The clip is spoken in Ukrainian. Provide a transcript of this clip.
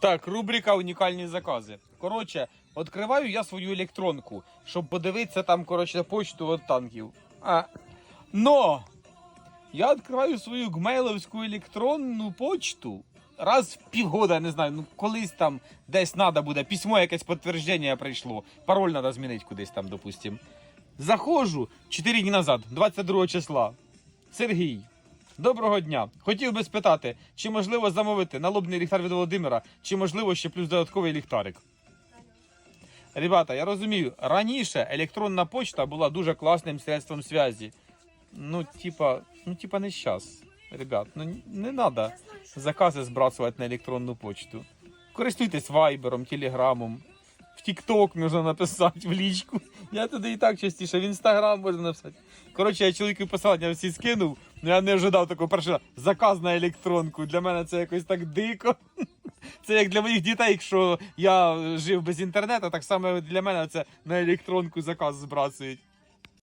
Так, рубрика унікальні закази. Коротше, відкриваю я свою електронку, щоб подивитися там, коротше, почту від танків. А, но я відкриваю свою гмейловську електронну почту раз в півгода, не знаю, ну колись там десь треба буде, письмо якесь підтвердження прийшло. Пароль треба змінити кудись там, допустим. Заходжу 4 дні назад, 22 числа. Сергій. Доброго дня. Хотів би спитати, чи можливо замовити налобний ліхтар від Володимира, чи можливо ще плюс додатковий ліхтарик. Ребята, я розумію, раніше електронна почта була дуже класним средством зв'язі. Ну, типа, ну, типа не щас. Ребят, ну не треба закази збрасувати на електронну почту. Користуйтесь вайбером, телеграмом. Тікток можна написати в лічку. Я туди і так частіше, в інстаграм можна написати. Коротше, я чоловіку посилання всі скинув, але я не ожидав такого першого заказ на електронку. Для мене це якось так дико. Це як для моїх дітей, якщо я жив без інтернету, так само для мене це на електронку заказ збрасують.